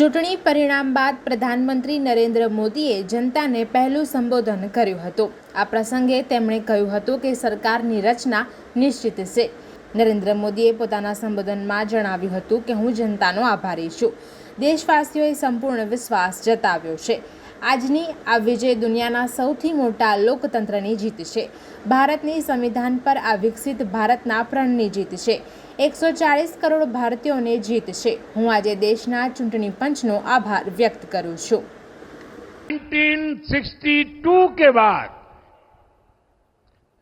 ચૂંટણી પરિણામ બાદ પ્રધાનમંત્રી નરેન્દ્ર મોદીએ જનતાને પહેલું સંબોધન કર્યું હતું. આ પ્રસંગે તેમણે કહ્યું હતું કે સરકારની રચના નિશ્ચિત છે. નરેન્દ્ર મોદીએ પોતાના સંબોધનમાં જણાવ્યું હતું કે હું જનતાનો આભારી છું. દેશવાસીઓએ સંપૂર્ણ વિશ્વાસ જતાવ્યો છે. આજની આ વિજય દુનિયાના સૌથી મોટા લોકતંત્રની જીત છે ભારતની સંવિધાન પર આ વિકસિત ભારતના પ્રણની જીત છે એકસો ચાળીસ કરોડ ભારતીયોને જીત છે હું આજે દેશના ચૂંટણી પંચનો આભાર વ્યક્ત કરું છું 1962 के बाद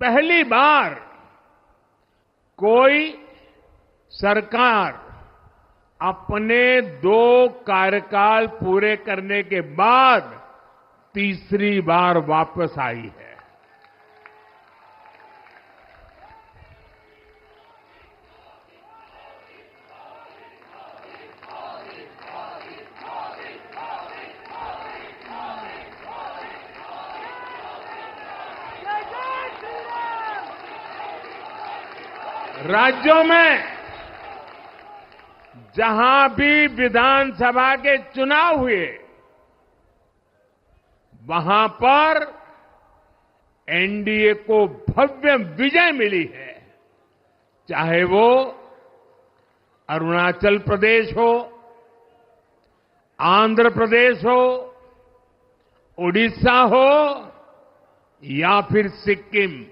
पहली बार कोई सरकार अपने दो कार्यकाल पूरे करने के बाद तीसरी बार वापस आई है। राज्यों में जहाँ भी विधानसभा के चुनाव हुए वहाँ पर एनडीए को भव्य विजय मिली है। चाहे वो अरुणाचल प्रदेश हो, आंध्र प्रदेश हो उड़ीसा हो, या फिर सिक्किम।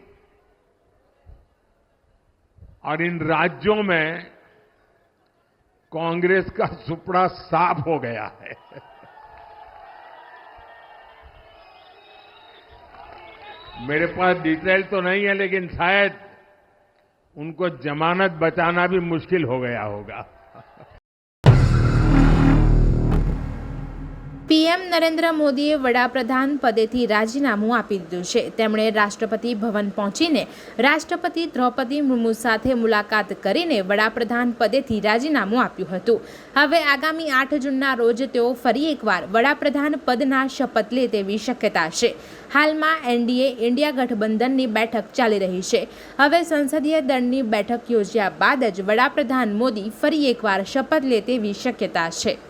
और इन राज्यों में कांग्रेस का सुपड़ा साफ़ हो गया है। मेरे पास डिटेल तो नहीं है लेकिन शायद उनको जमानत बचाना भी मुश्किल हो गया होगा પીએમ નરેન્દ્ર મોદીએ વડાપ્રધાન પદેથી રાજીનામું આપી દીધું છે. તેમણે રાષ્ટ્રપતિ ભવન પહોંચીને રાષ્ટ્રપતિ દ્રૌપદી મુર્મુ સાથે મુલાકાત કરીને વડાપ્રધાન પદેથી રાજીનામું આપ્યું હતું. હવે આગામી આઠ જૂનના રોજ તેઓ ફરી એકવાર વડાપ્રધાન પદના શપથ લે તેવી શક્યતા છે. હાલમાં એનડીએ ઇન્ડિયા ગઠબંધનની બેઠક ચાલી રહી છે. હવે સંસદીય દળની બેઠક યોજ્યા બાદ જ વડાપ્રધાન મોદી ફરી એકવાર શપથ લે તેવી શક્યતા છે.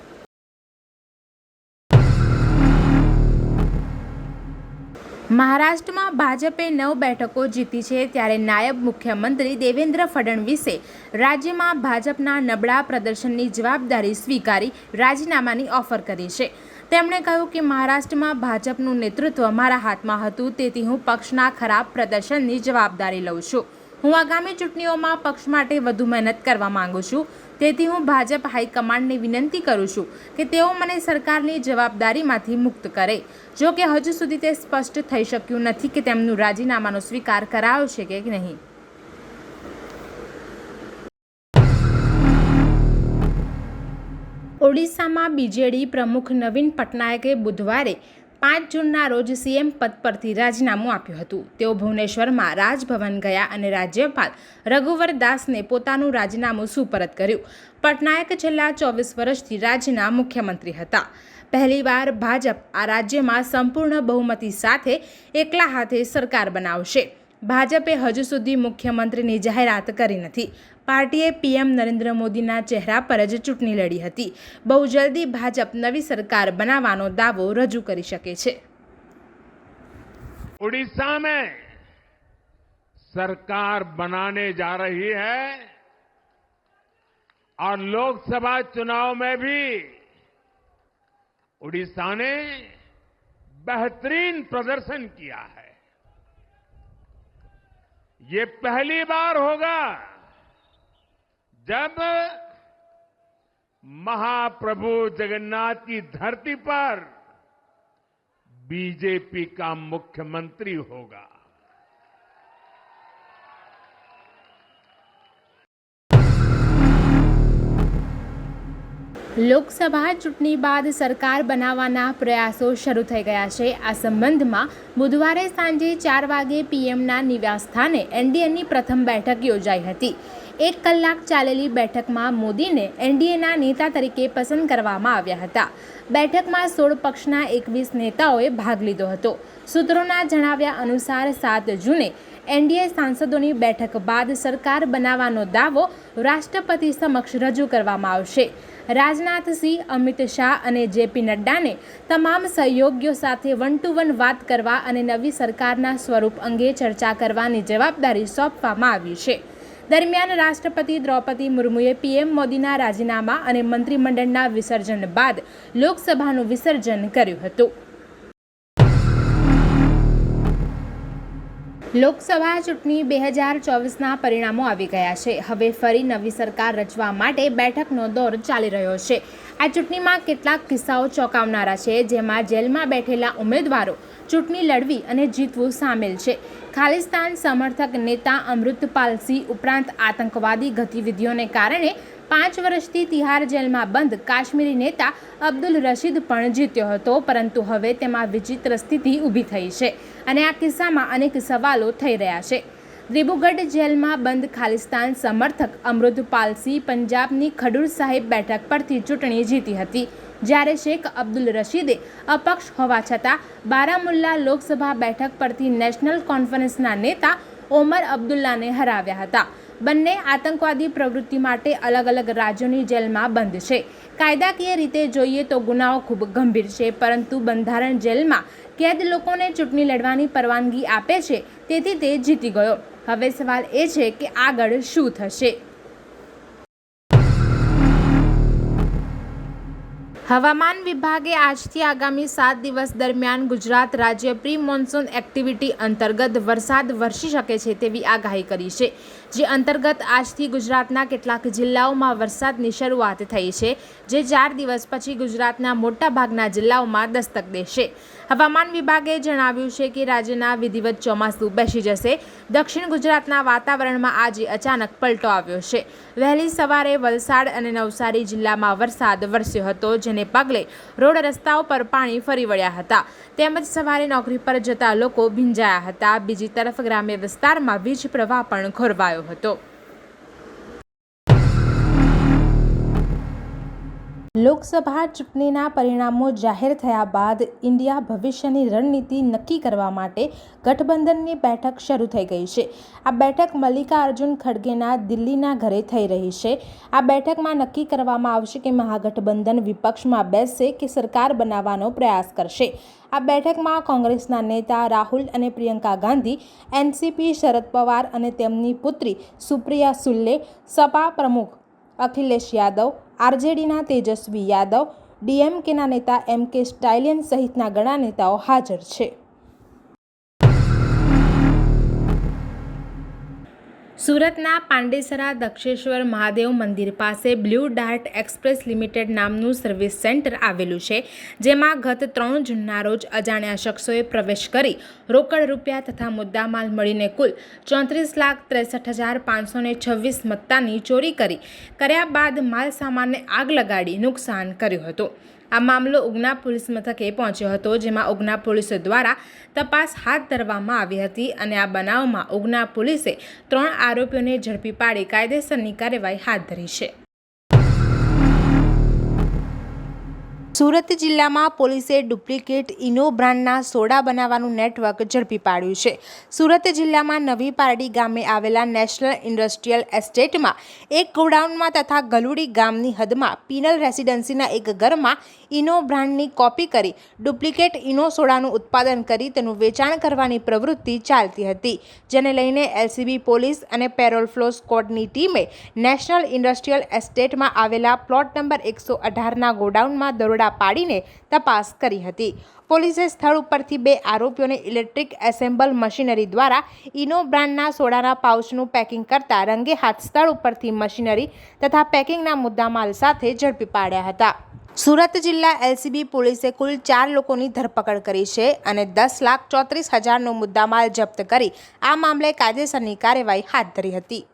મહારાષ્ટ્રમાં ભાજપે નવ બેઠકો જીતી છે ત્યારે નાયબ મુખ્યમંત્રી દેવેન્દ્ર ફડણવીસે રાજ્યમાં ભાજપના નબળા પ્રદર્શનની જવાબદારી સ્વીકારી રાજીનામાની ઓફર કરી છે. તેમણે કહ્યું કે મહારાષ્ટ્રમાં ભાજપનું નેતૃત્વ મારા હાથમાં હતું, તેથી હું પક્ષના ખરાબ પ્રદર્શનની જવાબદારી લઉં છું. હું આગામી ચૂંટણીઓમાં પક્ષ માટે વધુ મહેનત કરવા માંગુ છું. તેથી હું ભાજપ હાઈકમાન્ડને વિનંતી કરું છું કે તેઓ મને સરકારની જવાબદારીમાંથી મુક્ત કરે. જો કે હજુ સુધી તે સ્પષ્ટ થઈ શક્યું નથી કે તેમનું રાજીનામાનો સ્વીકાર કરાયો છે કે નહીં. ઓડિશામાં બીજેડી પ્રમુખ નવીન પટનાયકે બુધવારે પાંચ જૂનના રોજ સીએમ પદ પરથી રાજીનામું આપ્યું હતું. તેઓ ભુવનેશ્વરમાં રાજભવન ગયા અને રાજ્યપાલ રઘુવર દાસને પોતાનું રાજીનામું સુપરત કર્યું. પટનાયક છેલ્લા ચોવીસ વર્ષથી રાજ્યના મુખ્યમંત્રી હતા. પહેલીવાર ભાજપ આ રાજ્યમાં સંપૂર્ણ બહુમતી સાથે એકલા હાથે સરકાર બનાવશે. ભાજપે હજુ સુધી મુખ્યમંત્રીની જાહેરાત કરી નથી પાર્ટીએ પીએમ નરેન્દ્ર મોદીના ચહેરા પર જ ચૂંટણી લડી હતી બહુ જલ્દી ભાજપ નવી સરકાર બનાવવાનો દાવો રજૂ કરી શકે છે उड़ीसा में सरकार बनाने जा रही है और लोकसभा चुनाव में भी उड़ीसा ने बेहतरीन प्रदर्शन किया है ये पहली बार होगा जब महाप्रभु जगन्नाथ की धरती पर बीजेपी का मुख्यमंत्री होगा। લોકસભા ચૂંટણી બાદ સરકાર બનાવવાના પ્રયાસો શરૂ થઈ ગયા છે. આ સંબંધમાં બુધવારે સાંજે ચાર વાગે પીએમના નિવાસસ્થાને એનડીએની પ્રથમ બેઠક યોજાઈ હતી. એક કલાક ચાલેલી બેઠકમાં મોદીને એનડીએના નેતા તરીકે પસંદ કરવામાં આવ્યા હતા. બેઠકમાં સોળ પક્ષના એકવીસ નેતાઓએ ભાગ લીધો હતો. સૂત્રોના જણાવ્યા અનુસાર સાત જૂને એનડીએ સાંસદોની બેઠક બાદ સરકાર બનાવવાનો દાવો રાષ્ટ્રપતિ સમક્ષ રજૂ કરવામાં આવશે. રાજનાથસિંહ, અમિત શાહ અને જેપી નડ્ડાને તમામ સહયોગીઓ સાથે વન ટુ વન વાત કરવા અને નવી સરકારના સ્વરૂપ અંગે ચર્ચા કરવાની જવાબદારી સોંપવામાં આવી છે. દરમિયાન રાષ્ટ્રપતિ દ્રૌપદી મુર્મુએ પીએમ મોદીના રાજીનામા અને મંત્રીમંડળના વિસર્જન બાદ લોકસભાનું વિસર્જન કર્યું હતું. લોકસભા ચૂંટણી બે હજાર ચોવીસના પરિણામો આવી ગયા છે. હવે ફરી નવી સરકાર રચવા માટે બેઠકનો દોર ચાલી રહ્યો છે. આ ચૂંટણીમાં કેટલાક કિસ્સાઓ ચોંકાવનારા છે, જેમાં જેલમાં બેઠેલા ઉમેદવારો ચૂંટણી લડવી અને જીતવું સામેલ છે. ખાલિસ્તાન સમર્થક નેતા અમૃતપાલસિંહ ઉપરાંત આતંકવાદી ગતિવિધિઓને કારણે પાંચ વર્ષથી તિહાર જેલમાં બંધ કાશ્મીરી નેતા અબ્દુલ રશીદ પણ જીત્યો હતો, પરંતુ હવે તેમાં વિચિત્ર સ્થિતિ ઊભી થઈ છે અને આ કિસ્સામાં અનેક સવાલો થઈ રહ્યા છે. દિબ્રુગઢ જેલમાં બંધ ખાલિસ્તાન સમર્થક અમૃતપાલસિંહ પંજાબની ખડૂર સાહેબ બેઠક પરથી ચૂંટણી જીતી હતી. જ્યારે શેખ અબ્દુલ રશીદે અપક્ષ હોવા છતાં બારામુલ્લા લોકસભા બેઠક પરથી નેશનલ કોન્ફરન્સના નેતા ઓમર અબ્દુલ્લાને હરાવ્યા હતા. બંને આતંકવાદી પ્રવૃત્તિ માટે અલગ અલગ રાજ્યોની જેલમાં બંધ છે. કાયદાકીય રીતે જોઈએ તો ગુનાઓ ખૂબ ગંભીર છે, પરંતુ બંધારણ જેલમાં કેદ લોકોને ચૂંટણી લડવાની પરવાનગી આપે છે, તેથી તે જીતી ગયો. હવે સવાલ એ છે કે આગળ શું થશે? હવામાન વિભાગે આજથી આગામી સાત દિવસ દરમિયાન ગુજરાત રાજ્ય પ્રી મોન્સૂન એક્ટિવિટી અંતર્ગત વરસાદ વરસી શકે છે તેવી આગાહી કરી છે. જે અંતર્ગત આજથી ગુજરાતના કેટલાક જિલ્લાઓમાં વરસાદની શરૂઆત થઈ છે, જે ચાર દિવસ પછી ગુજરાતના મોટાભાગના જિલ્લાઓમાં દસ્તક દેશે. હવામાન વિભાગે જણાવ્યું છે કે રાજ્યના વિધિવત ચોમાસું બેસી જશે. દક્ષિણ ગુજરાતના વાતાવરણમાં આજે અચાનક પલટો આવ્યો છે. વહેલી સવારે વલસાડ અને નવસારી જિલ્લામાં વરસાદ વરસ્યો હતો, જેને પગલે રોડ રસ્તાઓ પર પાણી ફરી વળ્યા હતા. તેમજ સવારે નોકરી પર જતા લોકો ભીંજાયા હતા. બીજી તરફ ગ્રામ્ય વિસ્તારમાં વીજ પ્રવાહ પણ ખોરવાયો હતો. લોકસભા ચૂંટણીના પરિણામો જાહેર થયા બાદ ઇન્ડિયા ભવિષ્યની રણનીતિ નક્કી કરવા માટે ગઠબંધનની બેઠક શરૂ થઈ ગઈ છે. આ બેઠક મલ્લિકાર્જુન ખડગેના દિલ્હીના ઘરે થઈ રહી છે. આ બેઠકમાં નક્કી કરવામાં આવશે કે મહાગઠબંધન વિપક્ષમાં બેસશે કે સરકાર બનાવવાનો પ્રયાસ કરશે. આ બેઠકમાં કોંગ્રેસના નેતા રાહુલ અને પ્રિયંકા ગાંધી, એનસીપી શરદ પવાર અને તેમની પુત્રી સુપ્રિયા સુલ્લે સપા પ્રમુખ અખિલેશ યાદવ આરજેડીના તેજસ્વી યાદવ ડીએમકેના નેતા એમ કે સ્ટાલિયન સહિતના ઘણા નેતાઓ હાજર છે. સુરતના પાંડેસરા દક્ષેશ્વર મહાદેવ મંદિર પાસે બ્લુ ડાર્ટ એક્સપ્રેસ લિમિટેડ નામનું સર્વિસ સેન્ટર આવેલું છે, જેમાં ગત ત્રણ જૂનના રોજ અજાણ્યા શખ્સોએ પ્રવેશ કરી, રોકડ રૂપિયા તથા મુદ્દામાલ મળીને કુલ ચોત્રીસ લાખ ત્રેસઠ હજાર પાંચસો ને છવ્વીસ મત્તાની ચોરી કરી, કર્યા બાદ માલ સામાનને આગ લગાડી નુકસાન કર્યું હતું. આ મામલો ઉગના પોલીસ મથકે પહોંચ્યો હતો, જેમાં ઉગના પોલીસ દ્વારા તપાસ હાથ ધરવામાં આવી હતી અને આ બનાવમાં ઉગના પોલીસે ત્રણ આરોપીઓને ઝડપી પાડી કાયદેસરની કાર્યવાહી હાથ ધરી છે. સુરત જિલ્લામાં પોલીસે ડુપ્લિકેટ ઇનો બ્રાન્ડના સોડા બનાવવાનું નેટવર્ક ઝડપી પાડ્યું છે. સુરત જિલ્લામાં નવી પારડી ગામે આવેલા નેશનલ ઇન્ડસ્ટ્રીયલ એસ્ટેટમાં એક ગોડાઉનમાં તથા ગલુડી ગામની હદમાં પીનલ રેસિડેન્સીના એક ઘરમાં ઇનો બ્રાન્ડની કોપી કરી ડુપ્લિકેટ ઇનો સોડાનું ઉત્પાદન કરી તેનું વેચાણ કરવાની પ્રવૃત્તિ ચાલતી હતી, જેને લઈને એલસીબી પોલીસ અને પેરોલ ફ્લો સ્કોડની ટીમે નેશનલ ઇન્ડસ્ટ્રીયલ એસ્ટેટમાં આવેલા પ્લોટ નંબર એકસો અઢારના ગોડાઉનમાં દરોડા પાડીને તપાસ કરી હતી. પોલીસે સ્થળ ઉપરથી બે આરોપીઓને ઇલેક્ટ્રિક એસેમ્બલ મશીનરી દ્વારા ઇનો બ્રાન્ડના સોડાના પાઉચનું પેકિંગ કરતા રંગે હાથ સ્થળ ઉપરથી મશીનરી તથા પેકિંગના મુદ્દામાલ સાથે ઝડપી પાડ્યા હતા. સુરત જિલ્લા એલસીબી પોલીસે કુલ ચાર લોકોની ધરપકડ કરી છે અને દસ લાખ ચોત્રીસ હજારનો મુદ્દામાલ જપ્ત કરી આ મામલે કાયદેસરની કાર્યવાહી હાથ ધરી હતી.